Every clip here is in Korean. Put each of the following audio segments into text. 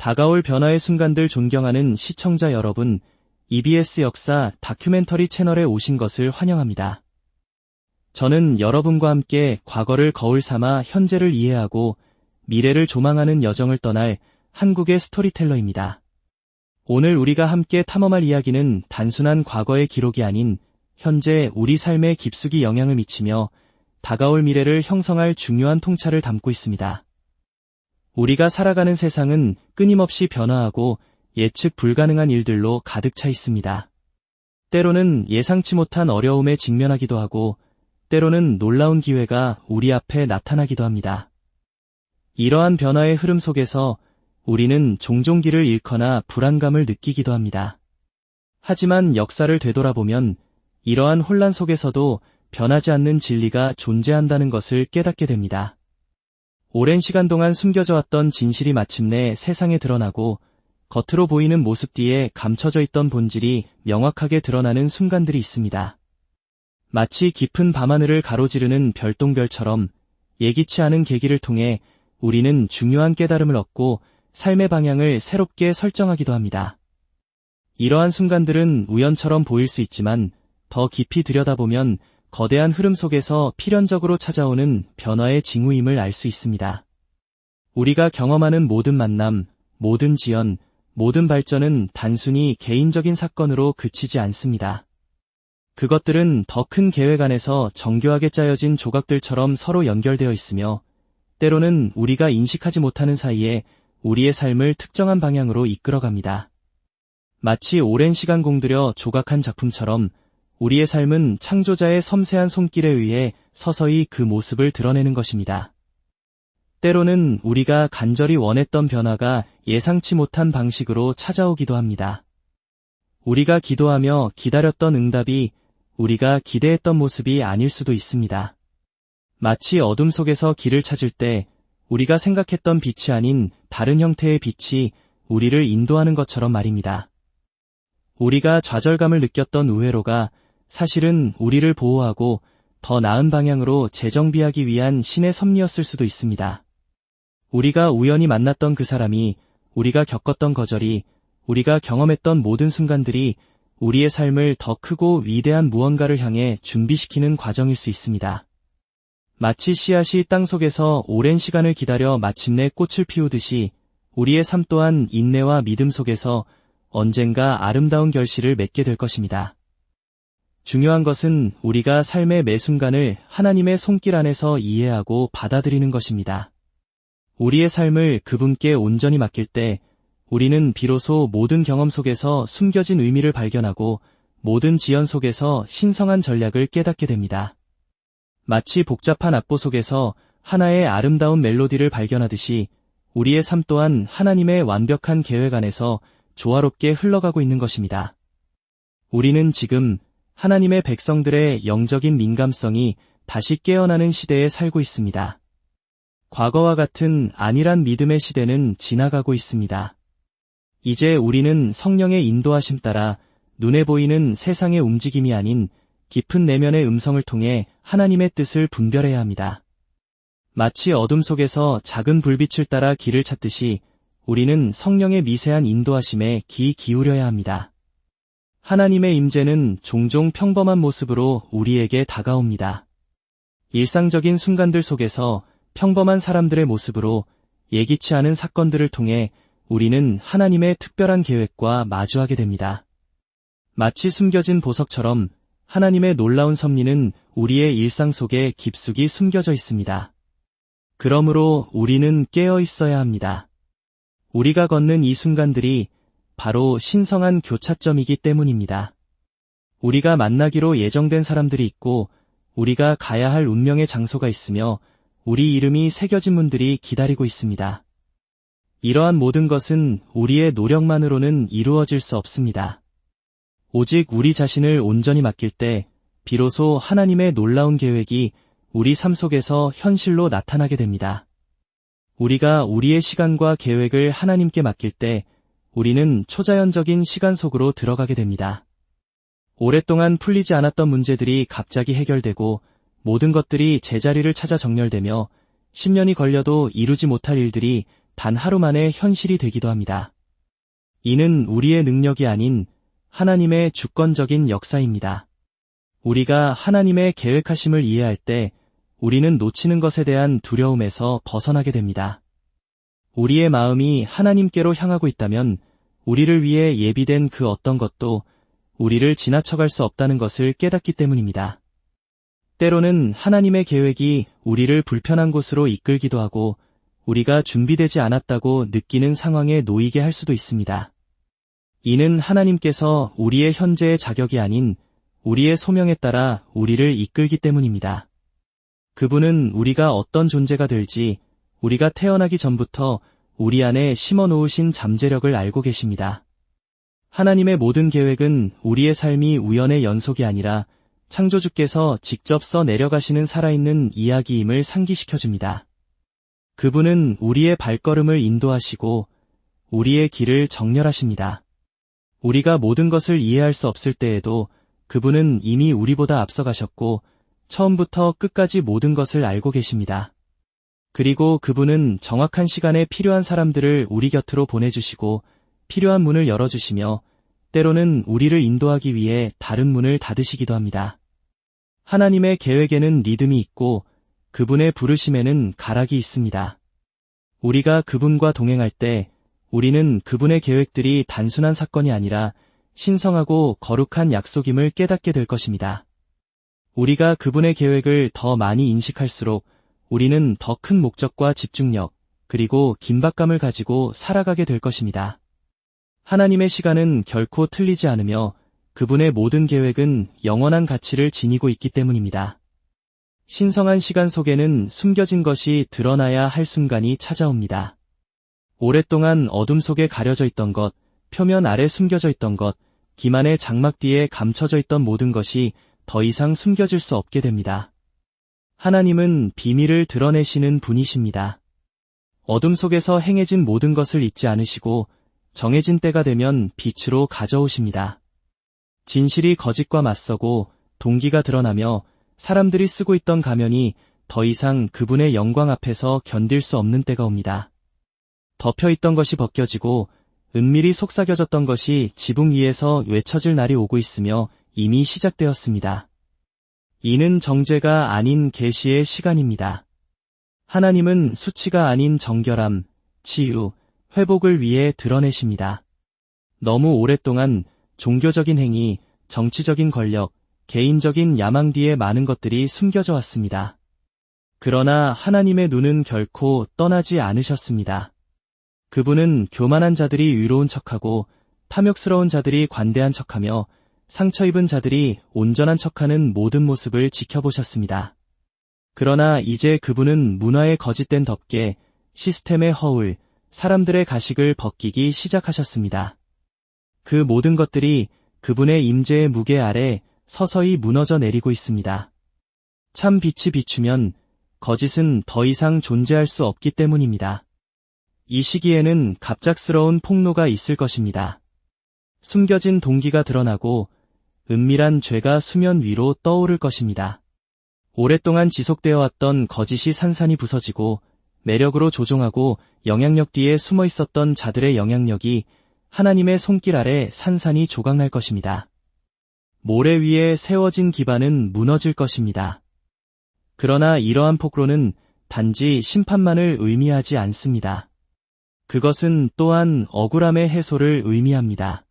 다가올 변화의 순간들 존경하는 시청자 여러분, EBS 역사 다큐멘터리 채널에 오신 것을 환영합니다. 저는 여러분과 함께 과거를 거울 삼아 현재를 이해하고 미래를 조망하는 여정을 떠날 한국의 스토리텔러입니다. 오늘 우리가 함께 탐험할 이야기는 단순한 과거의 기록이 아닌 현재 우리 삶에 깊숙이 영향을 미치며 다가올 미래를 형성할 중요한 통찰을 담고 있습니다. 우리가 살아가는 세상은 끊임없이 변화하고 예측 불가능한 일들로 가득 차 있습니다. 때로는 예상치 못한 어려움에 직면하기도 하고 때로는 놀라운 기회가 우리 앞에 나타나기도 합니다. 이러한 변화의 흐름 속에서 우리는 종종 길을 잃거나 불안감을 느끼기도 합니다. 하지만 역사를 되돌아보면 이러한 혼란 속에서도 변하지 않는 진리가 존재한다는 것을 깨닫게 됩니다. 오랜 시간 동안 숨겨져 왔던 진실이 마침내 세상에 드러나고 겉으로 보이는 모습 뒤에 감춰져 있던 본질이 명확하게 드러나는 순간들이 있습니다. 마치 깊은 밤하늘을 가로지르는 별똥별처럼 예기치 않은 계기를 통해 우리는 중요한 깨달음을 얻고 삶의 방향을 새롭게 설정하기도 합니다. 이러한 순간들은 우연처럼 보일 수 있지만 더 깊이 들여다보면 거대한 흐름 속에서 필연적으로 찾아오는 변화의 징후임을 알 수 있습니다. 우리가 경험하는 모든 만남, 모든 지연, 모든 발전은 단순히 개인적인 사건으로 그치지 않습니다. 그것들은 더 큰 계획 안에서 정교하게 짜여진 조각들처럼 서로 연결되어 있으며 때로는 우리가 인식하지 못하는 사이에 우리의 삶을 특정한 방향으로 이끌어갑니다. 마치 오랜 시간 공들여 조각한 작품처럼 우리의 삶은 창조자의 섬세한 손길에 의해 서서히 그 모습을 드러내는 것입니다. 때로는 우리가 간절히 원했던 변화가 예상치 못한 방식으로 찾아오기도 합니다. 우리가 기도하며 기다렸던 응답이 우리가 기대했던 모습이 아닐 수도 있습니다. 마치 어둠 속에서 길을 찾을 때 우리가 생각했던 빛이 아닌 다른 형태의 빛이 우리를 인도하는 것처럼 말입니다. 우리가 좌절감을 느꼈던 우회로가 사실은 우리를 보호하고 더 나은 방향으로 재정비하기 위한 신의 섭리였을 수도 있습니다. 우리가 우연히 만났던 그 사람이 우리가 겪었던 거절이 우리가 경험했던 모든 순간들이 우리의 삶을 더 크고 위대한 무언가를 향해 준비시키는 과정일 수 있습니다. 마치 씨앗이 땅 속에서 오랜 시간을 기다려 마침내 꽃을 피우듯이 우리의 삶 또한 인내와 믿음 속에서 언젠가 아름다운 결실을 맺게 될 것입니다. 중요한 것은 우리가 삶의 매 순간을 하나님의 손길 안에서 이해하고 받아들이는 것입니다. 우리의 삶을 그분께 온전히 맡길 때 우리는 비로소 모든 경험 속에서 숨겨진 의미를 발견하고 모든 지연 속에서 신성한 전략을 깨닫게 됩니다. 마치 복잡한 악보 속에서 하나의 아름다운 멜로디를 발견하듯이 우리의 삶 또한 하나님의 완벽한 계획 안에서 조화롭게 흘러가고 있는 것입니다. 우리는 지금 하나님의 백성들의 영적인 민감성이 다시 깨어나는 시대에 살고 있습니다. 과거와 같은 안일한 믿음의 시대는 지나가고 있습니다. 이제 우리는 성령의 인도하심 따라 눈에 보이는 세상의 움직임이 아닌 깊은 내면의 음성을 통해 하나님의 뜻을 분별해야 합니다. 마치 어둠 속에서 작은 불빛을 따라 길을 찾듯이 우리는 성령의 미세한 인도하심에 귀 기울여야 합니다. 하나님의 임재는 종종 평범한 모습으로 우리에게 다가옵니다. 일상적인 순간들 속에서 평범한 사람들의 모습으로 예기치 않은 사건들을 통해 우리는 하나님의 특별한 계획과 마주하게 됩니다. 마치 숨겨진 보석처럼 하나님의 놀라운 섭리는 우리의 일상 속에 깊숙이 숨겨져 있습니다. 그러므로 우리는 깨어 있어야 합니다. 우리가 걷는 이 순간들이 바로 신성한 교차점이기 때문입니다. 우리가 만나기로 예정된 사람들이 있고 우리가 가야 할 운명의 장소가 있으며 우리 이름이 새겨진 문들이 기다리고 있습니다. 이러한 모든 것은 우리의 노력만으로는 이루어질 수 없습니다. 오직 우리 자신을 온전히 맡길 때 비로소 하나님의 놀라운 계획이 우리 삶 속에서 현실로 나타나게 됩니다. 우리가 우리의 시간과 계획을 하나님께 맡길 때 우리는 초자연적인 시간 속으로 들어가게 됩니다. 오랫동안 풀리지 않았던 문제들이 갑자기 해결되고 모든 것들이 제자리를 찾아 정렬되며 10년이 걸려도 이루지 못할 일들이 단 하루 만에 현실이 되기도 합니다. 이는 우리의 능력이 아닌 하나님의 주권적인 역사입니다. 우리가 하나님의 계획하심을 이해할 때 우리는 놓치는 것에 대한 두려움에서 벗어나게 됩니다. 우리의 마음이 하나님께로 향하고 있다면 우리를 위해 예비된 그 어떤 것도 우리를 지나쳐갈 수 없다는 것을 깨닫기 때문입니다. 때로는 하나님의 계획이 우리를 불편한 곳으로 이끌기도 하고 우리가 준비되지 않았다고 느끼는 상황에 놓이게 할 수도 있습니다. 이는 하나님께서 우리의 현재의 자격이 아닌 우리의 소명에 따라 우리를 이끌기 때문입니다. 그분은 우리가 어떤 존재가 될지 우리가 태어나기 전부터 우리 안에 심어 놓으신 잠재력을 알고 계십니다. 하나님의 모든 계획은 우리의 삶이 우연의 연속이 아니라 창조주께서 직접 써 내려가시는 살아있는 이야기임을 상기시켜줍니다. 그분은 우리의 발걸음을 인도하시고 우리의 길을 정렬하십니다. 우리가 모든 것을 이해할 수 없을 때에도 그분은 이미 우리보다 앞서가셨고 처음부터 끝까지 모든 것을 알고 계십니다. 그리고 그분은 정확한 시간에 필요한 사람들을 우리 곁으로 보내주시고 필요한 문을 열어주시며 때로는 우리를 인도하기 위해 다른 문을 닫으시기도 합니다. 하나님의 계획에는 리듬이 있고 그분의 부르심에는 가락이 있습니다. 우리가 그분과 동행할 때 우리는 그분의 계획들이 단순한 사건이 아니라 신성하고 거룩한 약속임을 깨닫게 될 것입니다. 우리가 그분의 계획을 더 많이 인식할수록 우리는 더 큰 목적과 집중력, 그리고 긴박감을 가지고 살아가게 될 것입니다. 하나님의 시간은 결코 틀리지 않으며 그분의 모든 계획은 영원한 가치를 지니고 있기 때문입니다. 신성한 시간 속에는 숨겨진 것이 드러나야 할 순간이 찾아옵니다. 오랫동안 어둠 속에 가려져 있던 것, 표면 아래 숨겨져 있던 것, 기만의 장막 뒤에 감춰져 있던 모든 것이 더 이상 숨겨질 수 없게 됩니다. 하나님은 비밀을 드러내시는 분이십니다. 어둠 속에서 행해진 모든 것을 잊지 않으시고 정해진 때가 되면 빛으로 가져오십니다. 진실이 거짓과 맞서고 동기가 드러나며 사람들이 쓰고 있던 가면이 더 이상 그분의 영광 앞에서 견딜 수 없는 때가 옵니다. 덮여있던 것이 벗겨지고 은밀히 속삭여졌던 것이 지붕 위에서 외쳐질 날이 오고 있으며 이미 시작되었습니다. 이는 정죄가 아닌 계시의 시간입니다. 하나님은 수치가 아닌 정결함, 치유, 회복을 위해 드러내십니다. 너무 오랫동안 종교적인 행위, 정치적인 권력, 개인적인 야망 뒤에 많은 것들이 숨겨져 왔습니다. 그러나 하나님의 눈은 결코 떠나지 않으셨습니다. 그분은 교만한 자들이 위로운 척하고 탐욕스러운 자들이 관대한 척하며 상처 입은 자들이 온전한 척하는 모든 모습을 지켜보셨습니다. 그러나 이제 그분은 문화의 거짓된 덮개, 시스템의 허울, 사람들의 가식을 벗기기 시작하셨습니다. 그 모든 것들이 그분의 임재의 무게 아래 서서히 무너져 내리고 있습니다. 참 빛이 비추면 거짓은 더 이상 존재할 수 없기 때문입니다. 이 시기에는 갑작스러운 폭로가 있을 것입니다. 숨겨진 동기가 드러나고 은밀한 죄가 수면 위로 떠오를 것입니다. 오랫동안 지속되어 왔던 거짓이 산산이 부서지고 매력으로 조종하고 영향력 뒤에 숨어 있었던 자들의 영향력이 하나님의 손길 아래 산산이 조각날 것입니다. 모래 위에 세워진 기반은 무너질 것입니다. 그러나 이러한 폭로는 단지 심판만을 의미하지 않습니다. 그것은 또한 억울함의 해소를 의미합니다.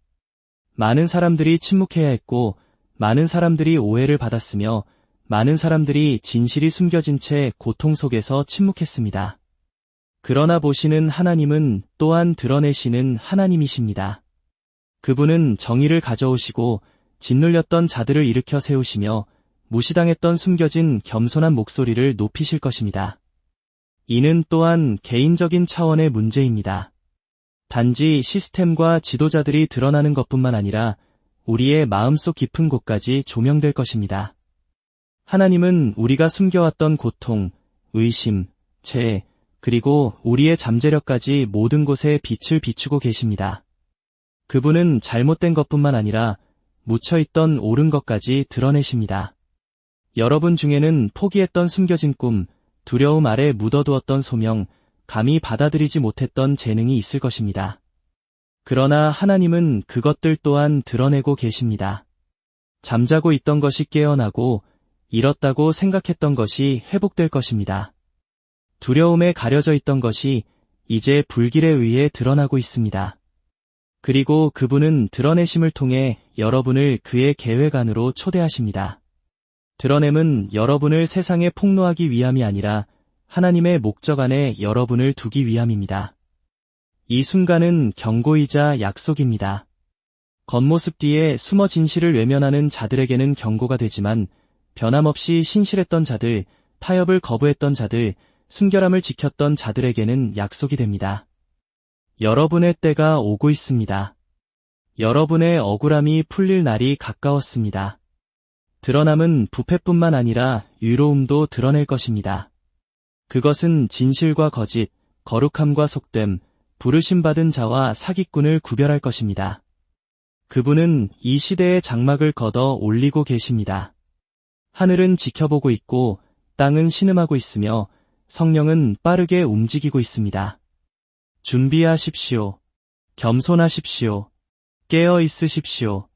많은 사람들이 침묵해야 했고, 많은 사람들이 오해를 받았으며, 많은 사람들이 진실이 숨겨진 채 고통 속에서 침묵했습니다. 그러나 보시는 하나님은 또한 드러내시는 하나님이십니다. 그분은 정의를 가져오시고 짓눌렸던 자들을 일으켜 세우시며 무시당했던 숨겨진 겸손한 목소리를 높이실 것입니다. 이는 또한 개인적인 차원의 문제입니다. 단지 시스템과 지도자들이 드러나는 것뿐만 아니라 우리의 마음속 깊은 곳까지 조명될 것입니다. 하나님은 우리가 숨겨왔던 고통, 의심, 죄, 그리고 우리의 잠재력까지 모든 곳에 빛을 비추고 계십니다. 그분은 잘못된 것뿐만 아니라 묻혀있던 옳은 것까지 드러내십니다. 여러분 중에는 포기했던 숨겨진 꿈, 두려움 아래 묻어두었던 소명, 감히 받아들이지 못했던 재능이 있을 것입니다. 그러나 하나님은 그것들 또한 드러내고 계십니다. 잠자고 있던 것이 깨어나고 잃었다고 생각했던 것이 회복될 것입니다. 두려움에 가려져 있던 것이 이제 불길에 의해 드러나고 있습니다. 그리고 그분은 드러내심을 통해 여러분을 그의 계획 안으로 초대하십니다. 드러냄은 여러분을 세상에 폭로하기 위함이 아니라 하나님의 목적 안에 여러분을 두기 위함입니다. 이 순간은 경고이자 약속입니다. 겉모습 뒤에 숨어 진실을 외면하는 자들에게는 경고가 되지만 변함없이 신실했던 자들, 타협을 거부했던 자들, 순결함을 지켰던 자들에게는 약속이 됩니다. 여러분의 때가 오고 있습니다. 여러분의 억울함이 풀릴 날이 가까웠습니다. 드러남은 부패뿐만 아니라 유로움도 드러낼 것입니다. 그것은 진실과 거짓, 거룩함과 속됨, 부르심받은 자와 사기꾼을 구별할 것입니다. 그분은 이 시대의 장막을 걷어 올리고 계십니다. 하늘은 지켜보고 있고 땅은 신음하고 있으며 성령은 빠르게 움직이고 있습니다. 준비하십시오. 겸손하십시오. 깨어 있으십시오.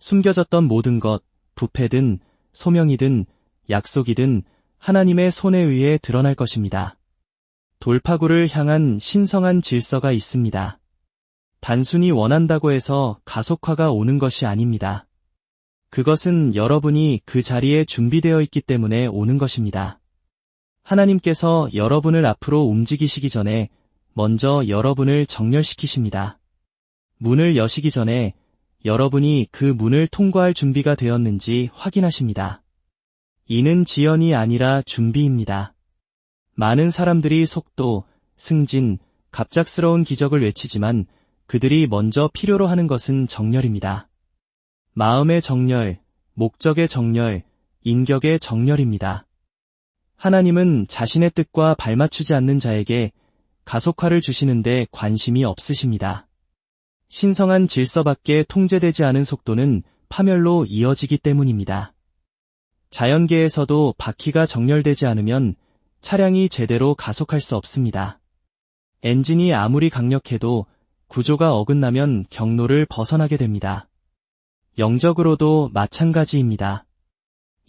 숨겨졌던 모든 것, 부패든 소명이든 약속이든 하나님의 손에 의해 드러날 것입니다. 돌파구를 향한 신성한 질서가 있습니다. 단순히 원한다고 해서 가속화가 오는 것이 아닙니다. 그것은 여러분이 그 자리에 준비되어 있기 때문에 오는 것입니다. 하나님께서 여러분을 앞으로 움직이시기 전에 먼저 여러분을 정렬시키십니다. 문을 여시기 전에 여러분이 그 문을 통과할 준비가 되었는지 확인하십니다. 이는 지연이 아니라 준비입니다. 많은 사람들이 속도, 승진, 갑작스러운 기적을 외치지만 그들이 먼저 필요로 하는 것은 정렬입니다. 마음의 정렬, 목적의 정렬, 인격의 정렬입니다. 하나님은 자신의 뜻과 발맞추지 않는 자에게 가속화를 주시는데 관심이 없으십니다. 신성한 질서 밖에 통제되지 않은 속도는 파멸로 이어지기 때문입니다. 자연계에서도 바퀴가 정렬되지 않으면 차량이 제대로 가속할 수 없습니다. 엔진이 아무리 강력해도 구조가 어긋나면 경로를 벗어나게 됩니다. 영적으로도 마찬가지입니다.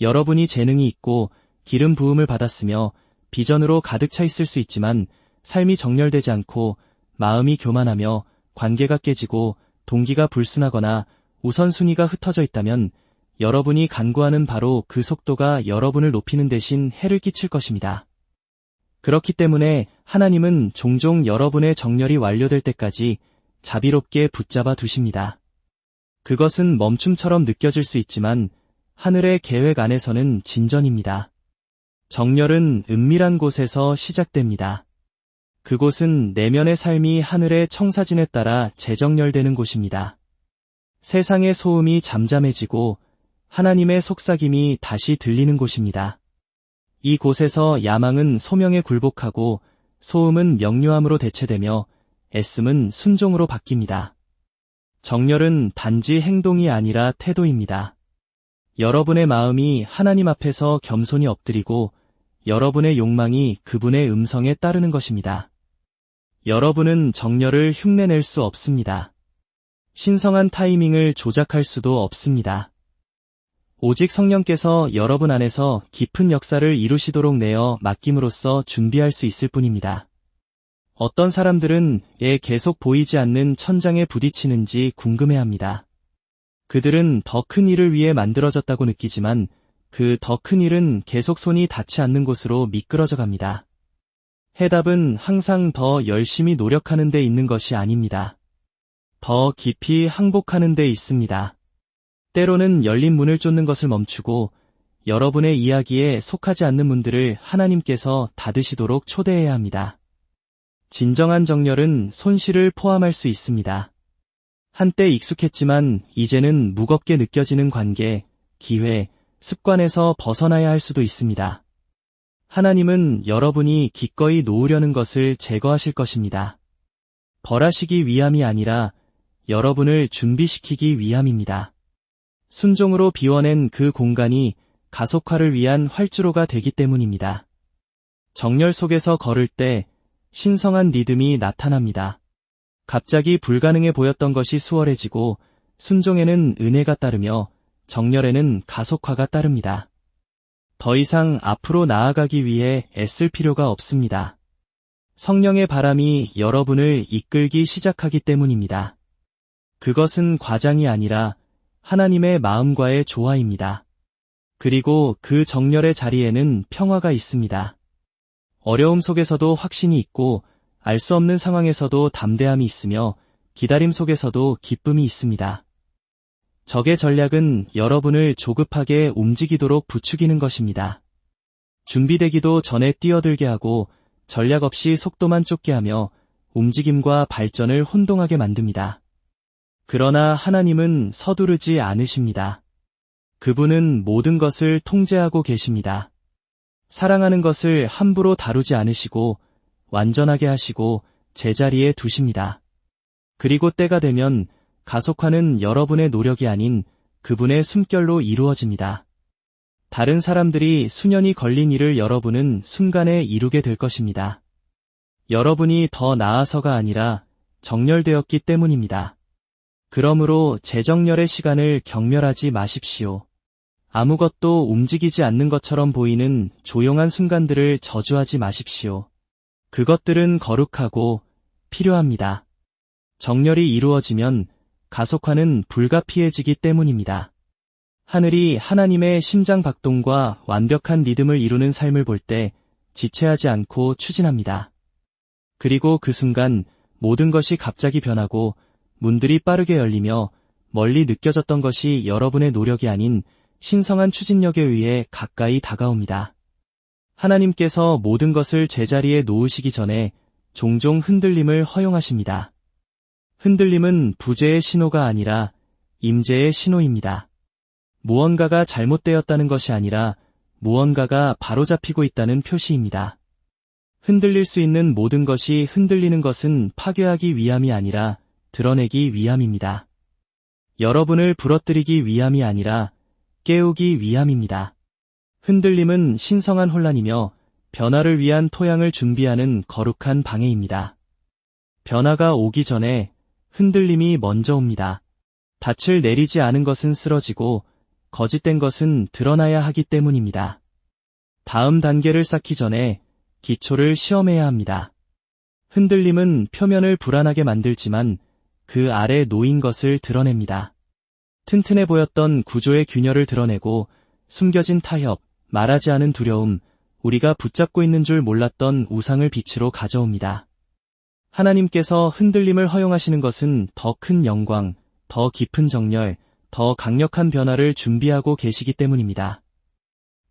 여러분이 재능이 있고 기름 부음을 받았으며 비전으로 가득 차 있을 수 있지만 삶이 정렬되지 않고 마음이 교만하며 관계가 깨지고 동기가 불순하거나 우선순위가 흩어져 있다면 여러분이 간구하는 바로 그 속도가 여러분을 높이는 대신 해를 끼칠 것입니다. 그렇기 때문에 하나님은 종종 여러분의 정렬이 완료될 때까지 자비롭게 붙잡아 두십니다. 그것은 멈춤처럼 느껴질 수 있지만 하늘의 계획 안에서는 진전입니다. 정렬은 은밀한 곳에서 시작됩니다. 그곳은 내면의 삶이 하늘의 청사진에 따라 재정렬되는 곳입니다. 세상의 소음이 잠잠해지고 하나님의 속삭임이 다시 들리는 곳입니다. 이 곳에서 야망은 소명에 굴복하고 소음은 명료함으로 대체되며 애씀은 순종으로 바뀝니다. 정렬은 단지 행동이 아니라 태도입니다. 여러분의 마음이 하나님 앞에서 겸손히 엎드리고 여러분의 욕망이 그분의 음성에 따르는 것입니다. 여러분은 정렬을 흉내낼 수 없습니다. 신성한 타이밍을 조작할 수도 없습니다. 오직 성령께서 여러분 안에서 깊은 역사를 이루시도록 내어 맡김으로써 준비할 수 있을 뿐입니다. 어떤 사람들은 애 계속 보이지 않는 천장에 부딪히는지 궁금해합니다. 그들은 더 큰 일을 위해 만들어졌다고 느끼지만 그 더 큰 일은 계속 손이 닿지 않는 곳으로 미끄러져 갑니다. 해답은 항상 더 열심히 노력하는 데 있는 것이 아닙니다. 더 깊이 항복하는 데 있습니다. 때로는 열린 문을 쫓는 것을 멈추고 여러분의 이야기에 속하지 않는 문들을 하나님께서 닫으시도록 초대해야 합니다. 진정한 정렬은 손실을 포함할 수 있습니다. 한때 익숙했지만 이제는 무겁게 느껴지는 관계, 기회, 습관에서 벗어나야 할 수도 있습니다. 하나님은 여러분이 기꺼이 놓으려는 것을 제거하실 것입니다. 벌하시기 위함이 아니라 여러분을 준비시키기 위함입니다. 순종으로 비워낸 그 공간이 가속화를 위한 활주로가 되기 때문입니다. 정열 속에서 걸을 때 신성한 리듬이 나타납니다. 갑자기 불가능해 보였던 것이 수월해지고 순종에는 은혜가 따르며 정열에는 가속화가 따릅니다. 더 이상 앞으로 나아가기 위해 애쓸 필요가 없습니다. 성령의 바람이 여러분을 이끌기 시작하기 때문입니다. 그것은 과장이 아니라 하나님의 마음과의 조화입니다. 그리고 그 정열의 자리에는 평화가 있습니다. 어려움 속에서도 확신이 있고 알 수 없는 상황에서도 담대함이 있으며 기다림 속에서도 기쁨이 있습니다. 적의 전략은 여러분을 조급하게 움직이도록 부추기는 것입니다. 준비되기도 전에 뛰어들게 하고 전략 없이 속도만 쫓게 하며 움직임과 발전을 혼동하게 만듭니다. 그러나 하나님은 서두르지 않으십니다. 그분은 모든 것을 통제하고 계십니다. 사랑하는 것을 함부로 다루지 않으시고 완전하게 하시고 제자리에 두십니다. 그리고 때가 되면 가속화는 여러분의 노력이 아닌 그분의 숨결로 이루어집니다. 다른 사람들이 수년이 걸린 일을 여러분은 순간에 이루게 될 것입니다. 여러분이 더 나아서가 아니라 정렬되었기 때문입니다. 그러므로 재정렬의 시간을 경멸하지 마십시오. 아무것도 움직이지 않는 것처럼 보이는 조용한 순간들을 저주하지 마십시오. 그것들은 거룩하고 필요합니다. 정렬이 이루어지면 가속화는 불가피해지기 때문입니다. 하늘이 하나님의 심장 박동과 완벽한 리듬을 이루는 삶을 볼 때 지체하지 않고 추진합니다. 그리고 그 순간 모든 것이 갑자기 변하고 문들이 빠르게 열리며 멀리 느껴졌던 것이 여러분의 노력이 아닌 신성한 추진력에 의해 가까이 다가옵니다. 하나님께서 모든 것을 제자리에 놓으시기 전에 종종 흔들림을 허용하십니다. 흔들림은 부재의 신호가 아니라 임재의 신호입니다. 무언가가 잘못되었다는 것이 아니라 무언가가 바로잡히고 있다는 표시입니다. 흔들릴 수 있는 모든 것이 흔들리는 것은 파괴하기 위함이 아니라 드러내기 위함입니다. 여러분을 부러뜨리기 위함이 아니라 깨우기 위함입니다. 흔들림은 신성한 혼란이며 변화를 위한 토양을 준비하는 거룩한 방해입니다. 변화가 오기 전에 흔들림이 먼저 옵니다. 닻을 내리지 않은 것은 쓰러지고 거짓된 것은 드러나야 하기 때문입니다. 다음 단계를 쌓기 전에 기초를 시험해야 합니다. 흔들림은 표면을 불안하게 만들지만 그 아래 놓인 것을 드러냅니다. 튼튼해 보였던 구조의 균열을 드러내고 숨겨진 타협, 말하지 않은 두려움, 우리가 붙잡고 있는 줄 몰랐던 우상을 빛으로 가져옵니다. 하나님께서 흔들림을 허용하시는 것은 더 큰 영광, 더 깊은 정렬, 더 강력한 변화를 준비하고 계시기 때문입니다.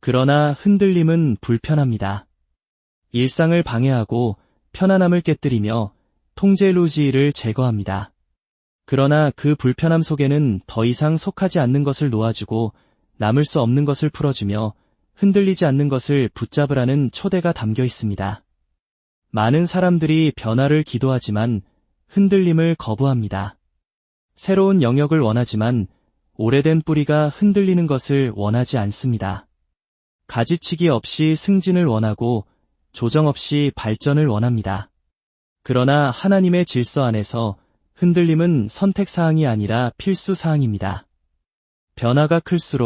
그러나 흔들림은 불편합니다. 일상을 방해하고 편안함을 깨뜨리며 통제 루지를 제거합니다. 그러나 그 불편함 속에는 더 이상 속하지 않는 것을 놓아주고 남을 수 없는 것을 풀어주며 흔들리지 않는 것을 붙잡으라는 초대가 담겨 있습니다. 많은 사람들이 변화를 기도하지만 흔들림을 거부합니다. 새로운 영역을 원하지만 오래된 뿌리가 흔들리는 것을 원하지 않습니다. 가지치기 없이 승진을 원하고 조정 없이 발전을 원합니다. 그러나 하나님의 질서 안에서 흔들림은 선택사항이 아니라 필수사항입니다. 변화가 클수록